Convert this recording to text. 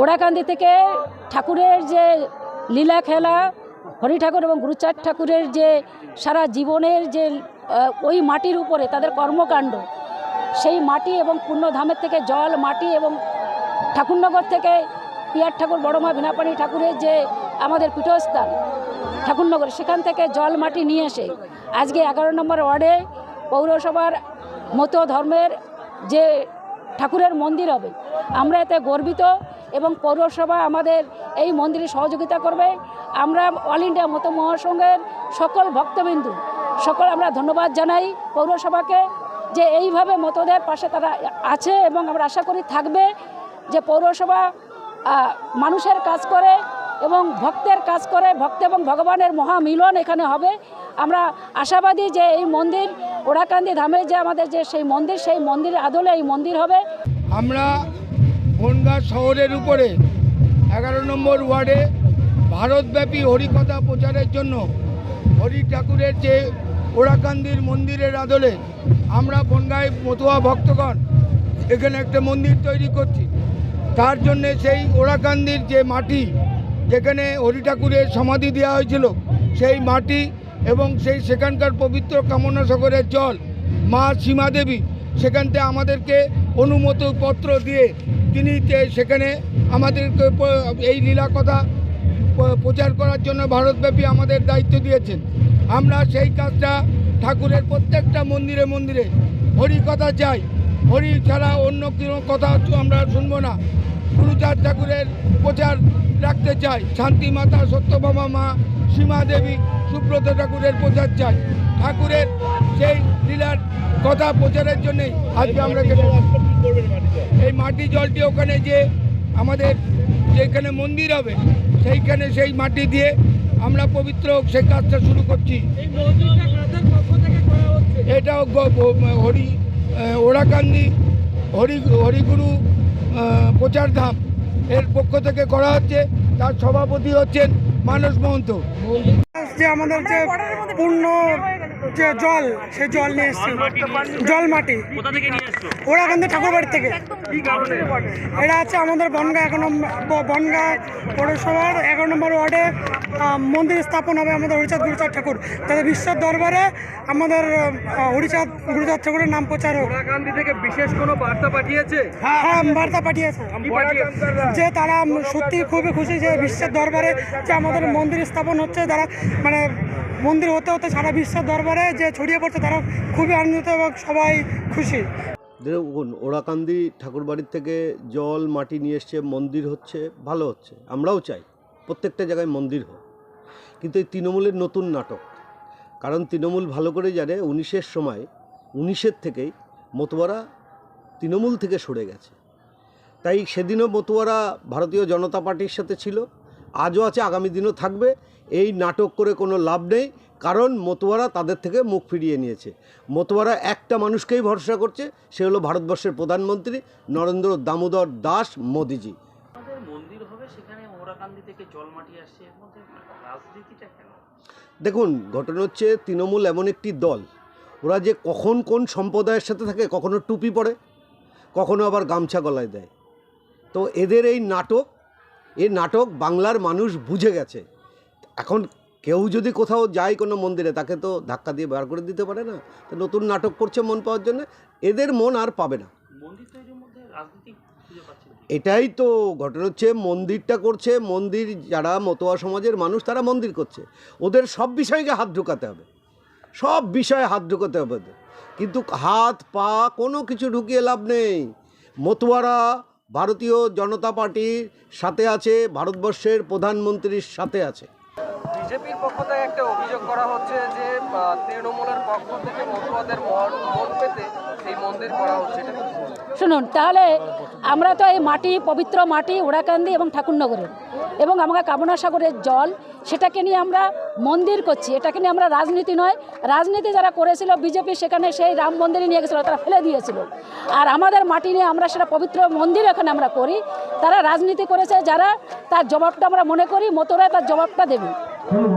ওড়াকান্দি থেকে ঠাকুরের যে লীলা খেলা, হরি ঠাকুর এবং গুরুচাঁদ ঠাকুরের যে সারা জীবনের যে ওই মাটির উপরে তাদের কর্মকাণ্ড, সেই মাটি এবং পুণ্যধামের থেকে জল, মাটি এবং ঠাকুরনগর থেকে পিয়ার ঠাকুর বড়মা বিনাপানি ঠাকুরের যে আমাদের পীঠস্থান, ঠাকুরনগর, সেখান থেকে জল, মাটি নিয়ে এসে আজকে এগারো নম্বর ওয়ার্ডে পৌরসভার মতো ধর্মের যে ঠাকুরের মন্দির হবে, আমরা এতে গর্বিত। এবং পৌরসভা আমাদের এই মন্দিরে সহযোগিতা করবে। আমরা অল ইন্ডিয়া মতো মহাসংঘের সকল ভক্তবিন্দু, সকল আমরা ধন্যবাদ জানাই পৌরসভাকে যে এইভাবে মতদের পাশে তারা আছে এবং আমরা আশা করি থাকবে যে পৌরসভা মানুষের কাজ করে এবং ভক্তের কাজ করে, ভক্ত এবং ভগবানের মহামিলন এখানে হবে। আমরা আশাবাদী যে এই মন্দির ওড়াকান্দি ধামে যে আমাদের যে সেই মন্দির, সেই মন্দিরের আদলে এই মন্দির হবে। আমরা বনগাঁ শহরের উপরে এগারো নম্বর ওয়ার্ডে ভারতব্যাপী হরিকথা প্রচারের জন্য হরি ঠাকুরের যে ওরাকান্দির মন্দিরের আদলে আমরা বনগাঁয় মতুয়া ভক্তগণ এখানে একটা মন্দির তৈরি করছি। তার জন্যে সেই ওরাকান্দির যে মাটি যেখানে হরি ঠাকুরের সমাধি দেওয়া হয়েছিল, সেই মাটি এবং সেই সেখানকার পবিত্র কামনা সাগরের জল মা সীমা দেবী সেখান থেকে আমাদেরকে অনুমতি পত্র দিয়ে তিনি সেখানে আমাদেরকে এই লীলা কথা প্রচার করার জন্য ভারতব্যাপী আমাদের দায়িত্ব দিয়েছেন। আমরা সেই কাজটা ঠাকুরের প্রত্যেকটা মন্দিরে মন্দিরে হরি কথা চাই। হরি ছাড়া অন্য কোনো কথা আমরা শুনব না। গুরুচাঁদ ঠাকুরের প্রচার রাখতে চাই। শান্তি মাতা, সত্যভামা মা, সীমা দেবী, সুব্রত ঠাকুরের প্রচার চাই। ঠাকুরের সেই লীলার কথা প্রচারের জন্যই আজকে আমরা এই মাটি জলটি ওখানে যে আমাদের যেখানে মন্দির হবে সেইখানে সেই মাটি দিয়ে আমরা পবিত্র সেই কাজটা শুরু করছি। এটাও হরি আহ, ওরাকান্দি হরি হরিগুরু আহ, প্রচারধাম এর পক্ষ থেকে করা হচ্ছে। তার সভাপতি হচ্ছেন মানস মহন্ত। আমাদের যে পূর্ণ যে জল সেই জল নিয়ে এসছি। জল মাটি। কোথা থেকে নিয়ে এসছো? ওরা কিন্তু ঠাকুর বাড়ি থেকে। এটা আছে আমাদের বনগা এক নম্বর বনগা পৌরসভার এগারো নম্বর ওয়ার্ডে। মন্দির স্থাপন হবে আমাদের হরিচাঁদ গুরুচাঁদ ঠাকুর। তাদের বিশ্বের দরবারে আমাদের হরিচাঁদ গুরুচাঁদ ঠাকুরের নাম প্রচার হোক থেকে বিশেষ কোনো বার্তা পাঠিয়েছে? হ্যাঁ বার্তা পাঠিয়েছে। যে তারা সত্যি খুবই খুশি যে বিশ্বের দরবারে যে আমাদের মন্দির স্থাপন হচ্ছে তারা মানে মন্দির হতে হতে সারা বিশ্বের দরবারে যে ছড়িয়ে পড়ছে তারা খুবই আনন্দিত এবং সবাই খুশি। দেখুন ওরাকান্দি ঠাকুরবাড়ির থেকে জল, মাটি নিয়ে এসছে, মন্দির হচ্ছে, ভালো হচ্ছে, আমরাও চাই, প্রত্যেকটা জায়গায় মন্দির হোক। কিন্তু এই তৃণমূলের নতুন নাটক, কারণ তৃণমূল ভালো করে জানে, উনিশের সময়, উনিশের থেকেই মতুয়ারা তৃণমূল থেকে সরে গেছে। তাই সেদিনও মতুয়ারা ভারতীয় জনতা পার্টির সাথে ছিল, আজও আছে, আগামী দিনও থাকবে এই নাটক করে কোনো লাভ নেই কারণ মতুয়ারা তাদের থেকে মুখ ফিরিয়ে নিয়েছে। মতুয়ারা একটা মানুষকেই ভরসা করছে সে হলো ভারতবর্ষের প্রধানমন্ত্রী নরেন্দ্র দামোদর দাস মোদিজি। দেখুন ঘটনা হচ্ছে তৃণমূল এমন একটি দল ওরা যে কখন কোন সম্প্রদায়ের সাথে থাকে কখনো টুপি পরে কখনো আবার গামছা গলায় দেয়। তো এদের এই নাটক এই নাটক বাংলার মানুষ বুঝে গেছে। এখন কেউ যদি কোথাও যায় কোনো মন্দিরে তাকে তো ধাক্কা দিয়ে বার করে দিতে পারে না। তো নতুন নাটক করছে মন পাওয়ার জন্য এদের মন আর পাবে না। এটাই তো ঘটনা হচ্ছে মন্দিরটা করছে মন্দির যারা মতোয়া সমাজের মানুষ তারা মন্দির করছে। ওদের সব বিষয়কে হাত ঢুকাতে হবে। সব বিষয়ে হাত ঢুকাতে হবে ওদের। কিন্তু হাত পা কোনো কিছু ঢুকিয়ে লাভ নেই। মতুয়ারা ভারতীয় জনতা পার্টির সাথে আছে ভারতবর্ষের প্রধানমন্ত্রীর সাথে আছে। বিজেপির পক্ষ থেকে একটা অভিযোগ করা হচ্ছে যে তৃণমূলের পক্ষ থেকে মতুয়াদের মন পেতে সেই মন্দির করা হচ্ছে। শুনুন, তাহলে আমরা তো এই মাটি, পবিত্র মাটি, ওড়াকান্দি এবং ঠাকুরনগরের এবং আমাকে কামনা সাগরের জল, সেটাকে নিয়ে আমরা মন্দির করছি। এটাকে নিয়ে আমরা রাজনীতি নয়। রাজনীতি যারা করেছিল বিজেপি, সেখানে সেই রাম মন্দিরে নিয়ে গেছিল, তারা ফেলে দিয়েছিল। আর আমাদের মাটি নিয়ে আমরা সেটা পবিত্র মন্দির এখানে আমরা করি। তারা রাজনীতি করেছে, যারা তার জবাবটা আমরা মনে করি মতোরা তার জবাবটা দেবে। চলো